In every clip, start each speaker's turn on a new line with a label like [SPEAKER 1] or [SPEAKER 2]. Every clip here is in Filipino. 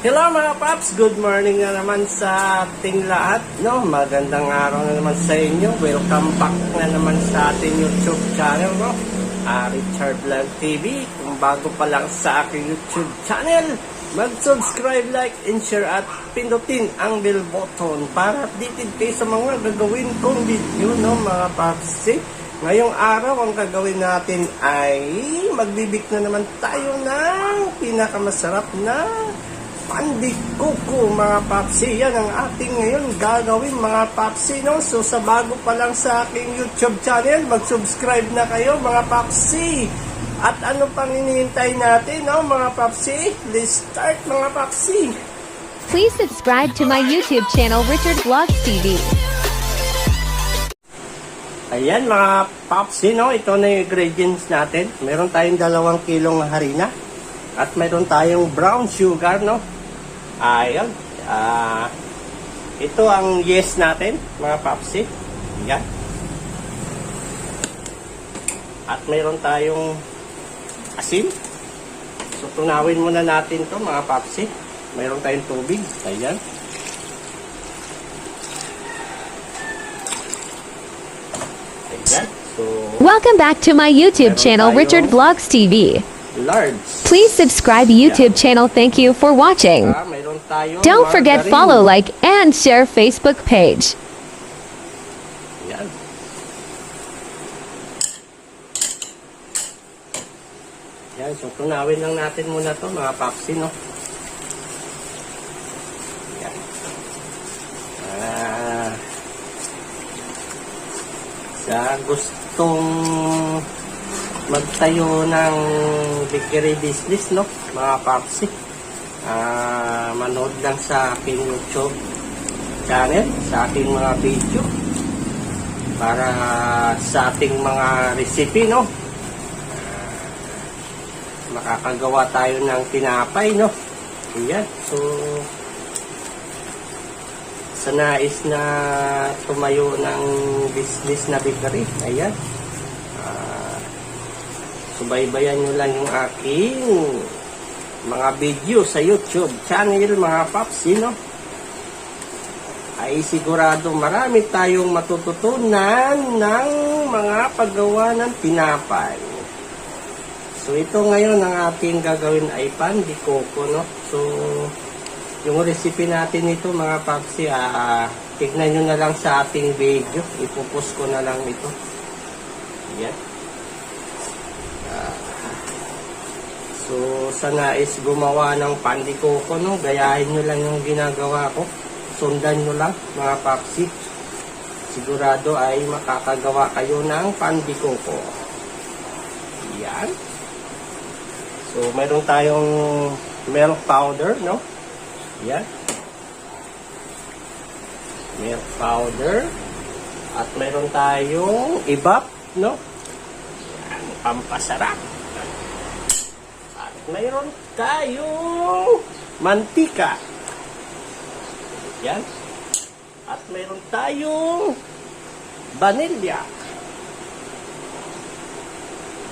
[SPEAKER 1] Hello mga paps, good morning na naman sa ating lahat. No, magandang araw na naman sa inyo. Welcome back na naman sa ating YouTube channel, no. Ah, Richard Vlog TV. Kung bago pa lang sa aking YouTube channel, mag-subscribe, like, and share at pindutin ang bell button para updated kayo sa mga gagawin kong video, no mga paps. Eh, Ngayong araw, ang gagawin natin ay magbibik na naman tayo ng pinakamasarap na Pandi Kuko mga papsi. Yan ang ating ngayon gagawin mga papsi. No? So sa bago pa lang sa aking YouTube channel, mag-subscribe na kayo mga papsi. At ano pang hinihintay natin no, mga papsi? Let's start mga papsi.
[SPEAKER 2] Please subscribe to my YouTube channel, Richard Vlogs TV.
[SPEAKER 1] Ayan mga papsi, no? ito na yung ingredients natin. Meron tayong dalawang kilong harina. At meron tayong brown sugar, no? Ayan. Ah, ito ang yes natin, mga papsi. Ayan. At meron tayong asin. So, tunawin muna natin to mga papsi. Meron tayong tubig. Ayan. Ayan. So,
[SPEAKER 2] Welcome back to my YouTube channel, Richard Vlogs TV.
[SPEAKER 1] Large.
[SPEAKER 2] Please subscribe YouTube channel. Thank you for watching.
[SPEAKER 1] Tayong
[SPEAKER 2] Don't forget
[SPEAKER 1] margarine.
[SPEAKER 2] follow, like, and share Facebook page.
[SPEAKER 1] Yan. Yan, so tunawin lang natin muna to mga papsi, no? Yan. Ah, sa gustong magtayo ng bakery business, no? Mga papsi. Ah, manood lang sa aking YouTube channel, sa aking mga video para sa ating mga recipe, no? Ah, makakagawa tayo ng tinapay, no? Ayan. So, sa nais na tumayo ng business na bakery, ayan. Subaybayan nyo lang yung aking mga video sa YouTube channel, mga papsi, no? ay sigurado marami tayong matututunan ng mga paggawa ng tinapay. So ito ngayon ang ating gagawin ay pan di coco, no? So yung recipe natin ito mga papsi, ah, tignan nyo na lang sa ating video. Ipupus ko na lang ito. Yan. So sa nais gumawa ng pan di coco, no? Gayahin nyo lang yung ginagawa ko. Sundan nyo lang mga papsi sigurado ay makakagawa kayo ng pandikoko. Yan. So mayroon tayong milk powder no? Yan. Milk powder. At mayroon tayong ibap no? Yan pampasarap mayroon tayong mantika yan. At mayroon tayong vanilya.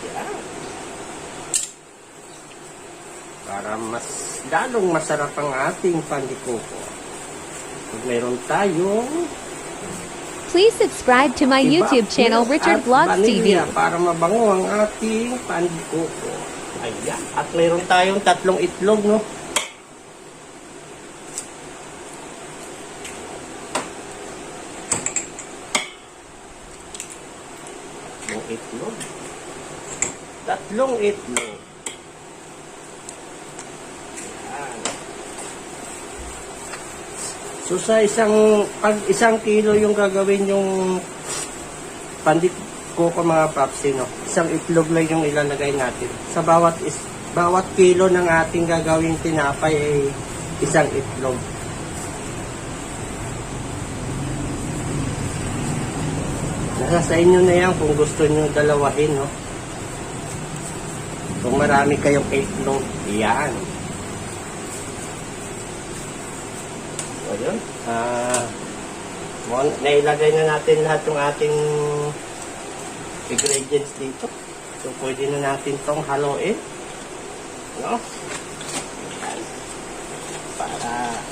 [SPEAKER 1] Yan. Para mas lalong masarap ang ating pandikoko. At mayroon tayong
[SPEAKER 2] Please subscribe to my YouTube channel, Richard Vlogs TV.
[SPEAKER 1] para mabango ang ating pandikoko. Ayan. At mayroon tayong tatlong itlog, no? Tatlong itlog. Tatlong itlog. Yan. So sa isang pag isang kilo yung gagawin yung pandit ko ko mga papsi no. Isang itlog lang yung ilalagay natin. Sa bawat is bawat kilo ng ating gagawing tinapay ay isang itlog. Nasa sa inyo na yan kung gusto nyo dalawahin, no? Kung marami kayong itlog, yan. So, yun. Ah, mo- nailagay na natin lahat yung ating ingredients dito. So, pwede na natin tong haluin. No? Yan.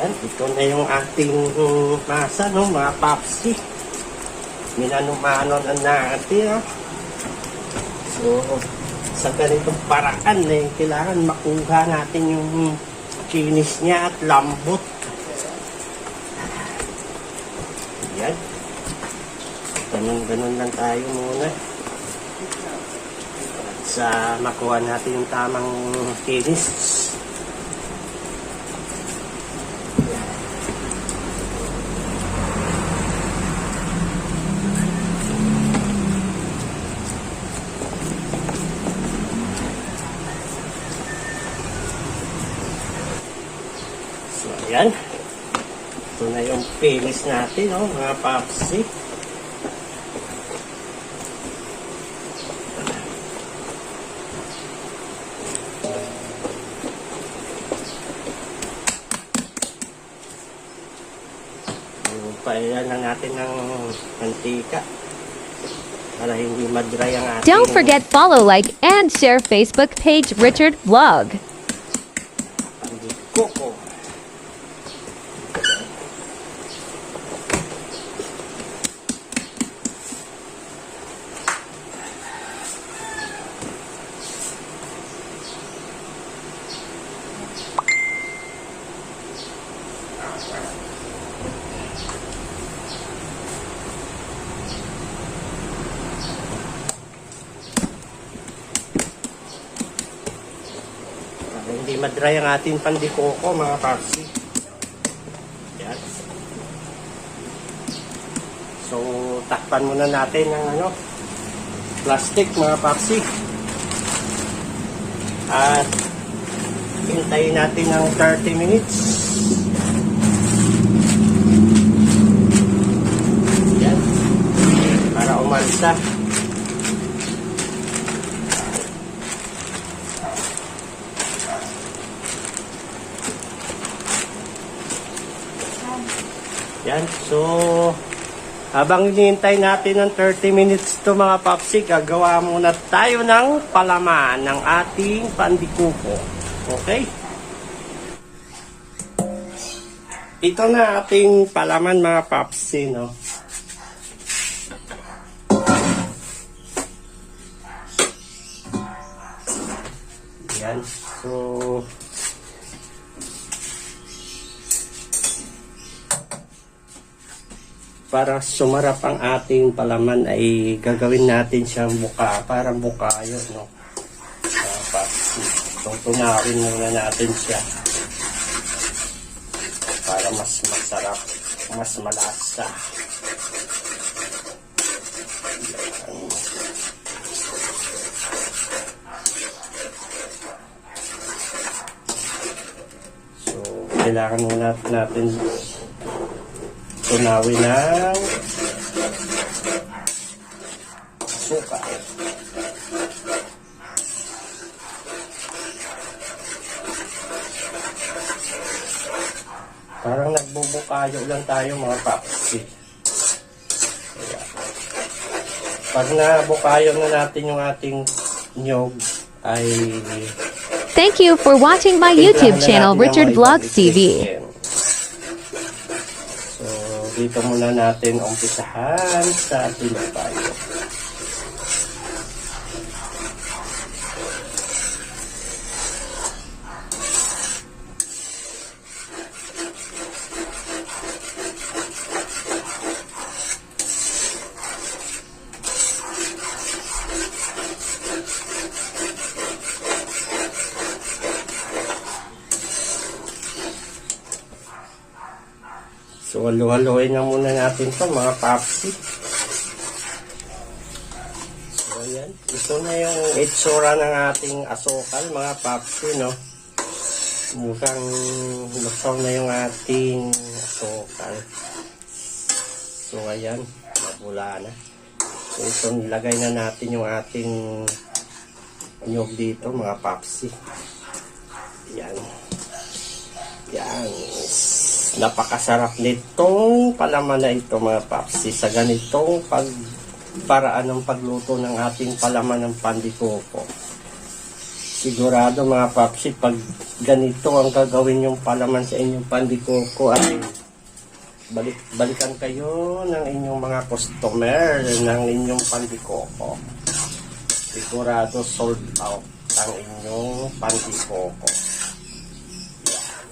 [SPEAKER 1] Ayan, ito na yung ating uh, masa, no, mga papsi. Minanumano na natin, no. So, sa ganitong paraan, eh, kailangan makuha natin yung kinis niya at lambot. Ayan. Ganun-ganun lang tayo muna. Sa makuha natin yung tamang kinis. Ayan. Ito na yung finish natin, no, mga papsi. Pailan na natin ng mantika para hindi mag-dry ang ating
[SPEAKER 2] Don't forget follow, like, and share Facebook page Richard Vlog.
[SPEAKER 1] Coco. Para hindi madry ang ating pandikoko mga papsi. Yan. So, takpan muna natin ng ano, plastic mga papsi. At hintayin natin ng 30 minutes. Yan. Para umalsa. Yan. So, habang hinihintay natin ng 30 minutes to mga papsi, gagawa muna tayo ng palaman ng ating pandikuko. Okay? Ito na ating palaman mga papsi, no? Yan. So, para sumarap ang ating palaman ay gagawin natin siyang buka, parang bukayo, no? Uh, papsi. So, tunawin muna natin siya para mas masarap, mas malasa. So, kailangan muna natin tunawin ng suka. Parang nagbubukayo lang tayo mga papsi. Ayan. Pag nabukayo na natin yung ating nyog, ay
[SPEAKER 2] Thank you for watching my YouTube channel Richard
[SPEAKER 1] mga
[SPEAKER 2] Vlog
[SPEAKER 1] ibang
[SPEAKER 2] TV.
[SPEAKER 1] Dito muna natin umpisahan sa tinapay. So, halu-haluin na muna natin to mga papsi. So, ayan. Ito na yung itsura ng ating asukal, mga papsi, no? Mukhang lusaw na yung ating asukal. So, ayan. Mabula na. So, ito nilagay na natin yung ating nyog dito mga papsi. Yan. Yan. Napakasarap nitong palaman na ito mga papsi sa ganitong pag paraan ng pagluto ng ating palaman ng pandikoko. Sigurado mga papsi, pag ganito ang gagawin yung palaman sa inyong pandikoko ay balik balikan kayo ng inyong mga customer ng inyong pandikoko. Sigurado sold out ang inyong pandikoko.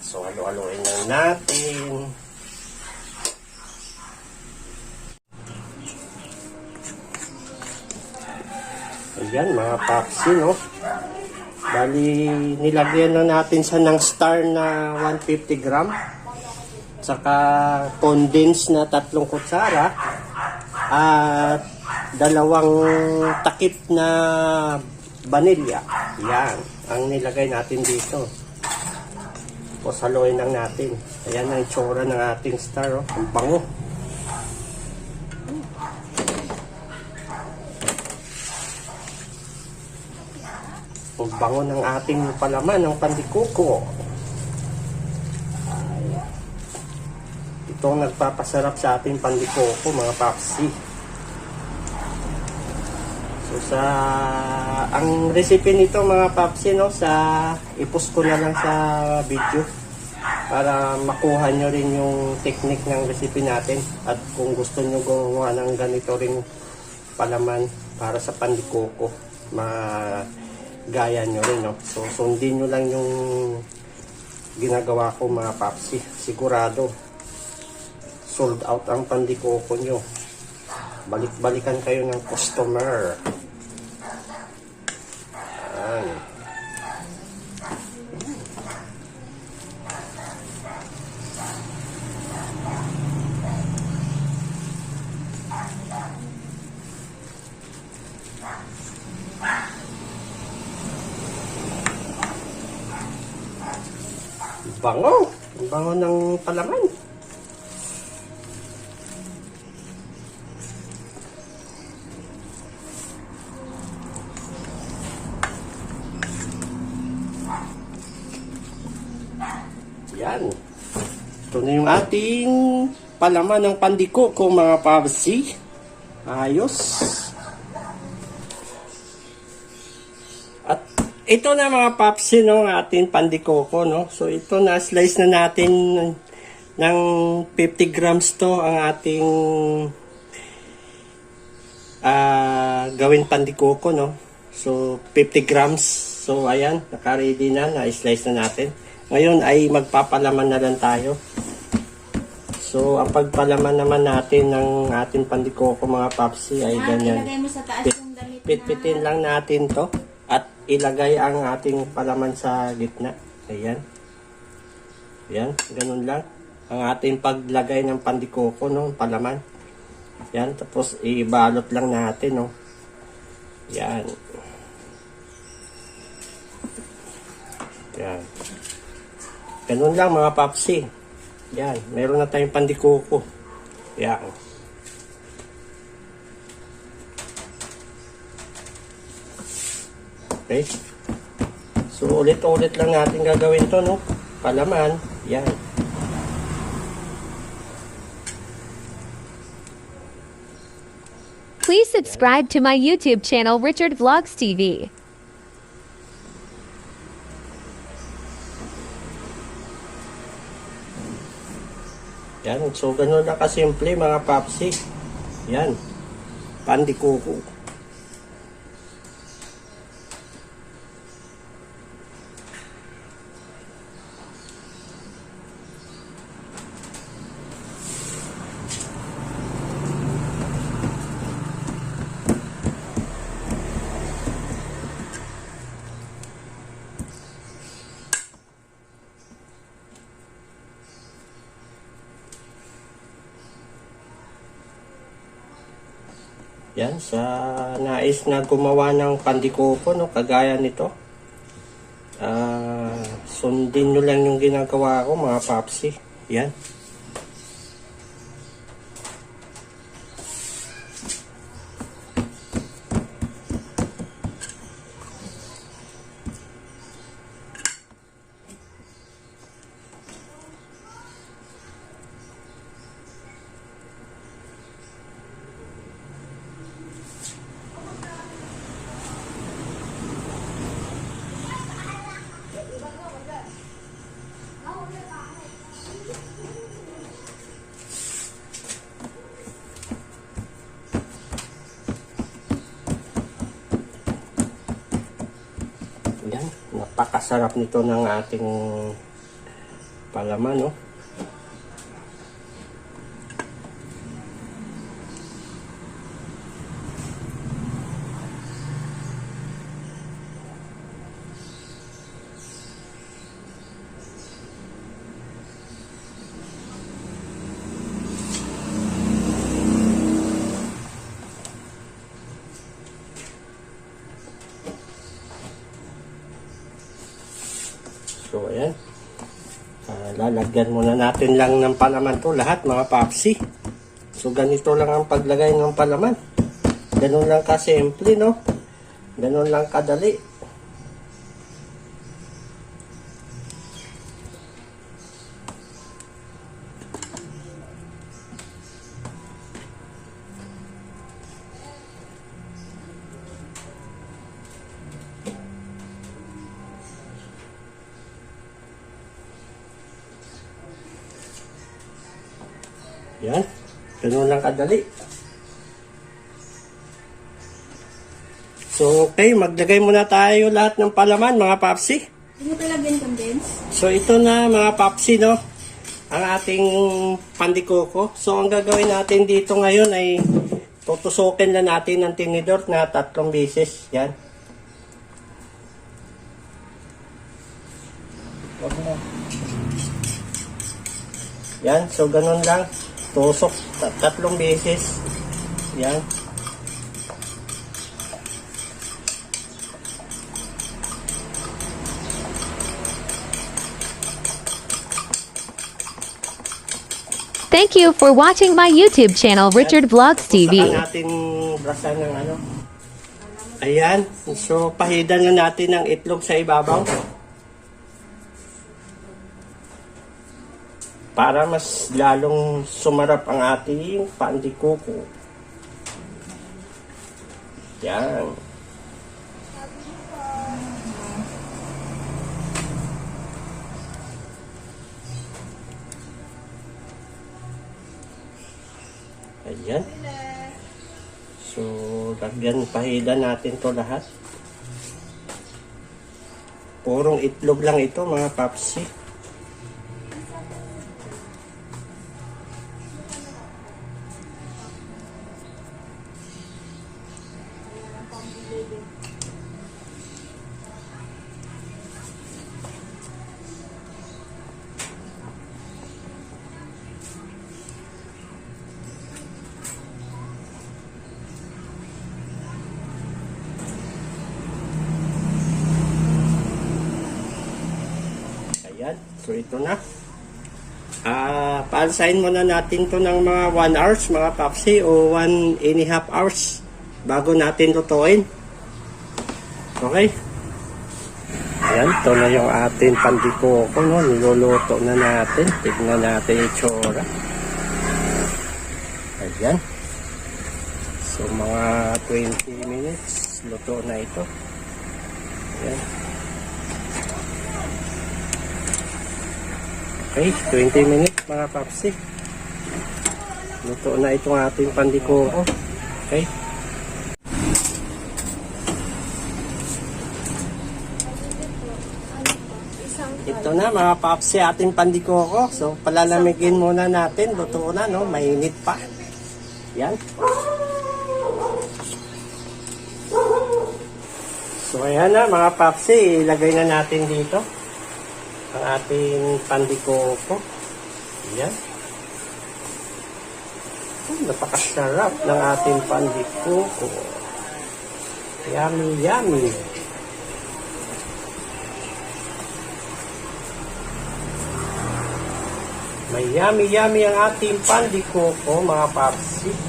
[SPEAKER 1] So, halo-haloin lang natin. Ayan, mga papsi, no? Bali, nilagyan na natin sa ng star na 150 gram. Saka condensed na tatlong kutsara. At dalawang takip na vanilya. Yan, ang nilagay natin dito. Tapos haluin lang natin. Ayan ang itsura ng ating star. Oh. Ang bango. Ang bango ng ating palaman, ng pandikuko. Ito ang nagpapasarap sa ating pandikuko, mga papsi. So sa ang recipe nito mga papsi no sa ipost ko na lang sa video para makuha nyo rin yung technique ng recipe natin at kung gusto nyo gumawa ng ganito ring palaman para sa pandikoko magaya nyo rin no? So sundin nyo lang yung ginagawa ko mga papsi. Sigurado sold out ang pandikoko nyo. Balik-balikan kayo ng customer Ayan. Bango! Ang bango ng palaman. Yan. Ito na yung ating palaman ng pandiko ko mga pabsi. Ayos. At ito na mga papsi no, ang ating pandikoko no. So ito na slice na natin ng 50 grams to ang ating ah gawin pandikoko no. So 50 grams. So ayan, naka-ready na, na-slice na natin. Ngayon ay magpapalaman na lang tayo. So ang pagpalaman naman natin ng ating pandikoko mga papsi ay
[SPEAKER 3] Ah,
[SPEAKER 1] ganyan.
[SPEAKER 3] damit
[SPEAKER 1] Pitpitin lang natin to at ilagay ang ating palaman sa gitna. Ayan. Ayan, ganun lang. Ang ating paglagay ng pandikoko, no, palaman. Yan, tapos ibalot lang natin, no. Yan. Yan. Ganun lang mga papsi. Yan, meron na tayong pandikoko. Yan. Okay? So, ulit-ulit lang natin gagawin to, no? Palaman. Yan.
[SPEAKER 2] Please subscribe to my YouTube channel Richard Vlogs TV.
[SPEAKER 1] Yan. So, ganun lang kasimple, mga papsi. Yan. Pandikuko. Yan, sa nais na gumawa ng pandikoko, no, kagaya nito. Ah, sundin nyo lang yung ginagawa ko, mga papsi. Yan. Napakasarap nito ng ating palaman, no? So, ayan. Ah, lalagyan muna natin lang ng palaman to lahat, mga papsi. So, ganito lang ang paglagay ng palaman. Ganun lang kasimple, no? Ganun lang kadali. Yan. Ganun lang kadali. So, okay, maglagay muna tayo lahat ng palaman, mga papsi.
[SPEAKER 3] Hindi mo talagyan condense?
[SPEAKER 1] So, ito na, mga papsi, no? Ang ating pandikoko. So, ang gagawin natin dito ngayon ay tutusukin na natin ng tinidor na tatlong beses. Yan. Yan, so ganun lang. Tusok tat- tatlong beses. Yan.
[SPEAKER 2] Thank you for watching my YouTube channel, Richard Vlogs
[SPEAKER 1] Saka
[SPEAKER 2] TV.
[SPEAKER 1] natin brasan ng ano. Ayan. So, pahidan na natin ng itlog sa ibabaw. Para mas lalong sumarap ang ating pandikuko. Yan. Ayan. So, lagyan, pahidan natin to lahat. Purong itlog lang ito, mga papsi. So, ito na. Ah, paansahin muna natin to ng mga 1 hours, mga papsi, o 1 and a half hours bago natin lutuin. Okay? Ayan, ito na yung ating pandikoko, no? Niluluto na natin. Tignan natin yung tsura. Ayan. So, mga 20 minutes, luto na ito. Ayan. Okay, 20 minutes mga papsi. Luto na itong ating pandikoko. Okay. Ito na mga papsi ating pandikoko. So palalamigin muna natin. Luto na no, mainit pa. Yan. So ayan na mga papsi, ilagay na natin dito ang ating pandikoko. Yan. Hmm, napakasarap ng ating pandikoko. Yummy, yummy. May yummy, yummy ang ating pandikoko, mga papsi.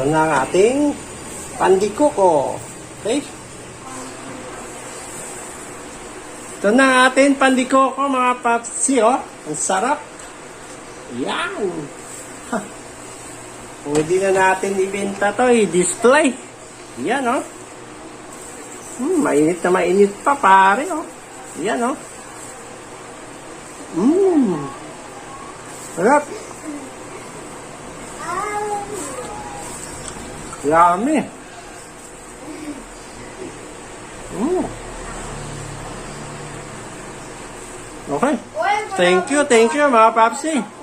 [SPEAKER 1] Ito na ang ating pandikoko. Okay? Ito na ang ating pandikoko, mga papsi, oh. Ang sarap. Yan. Hindi na natin ibenta to, i-display. Yan, oh. Hmm, mainit na mainit pa, pare, oh. Yan, oh. Mmm. Sarap. Yummy. Mm. Okay. Thank you, thank you mga papsi.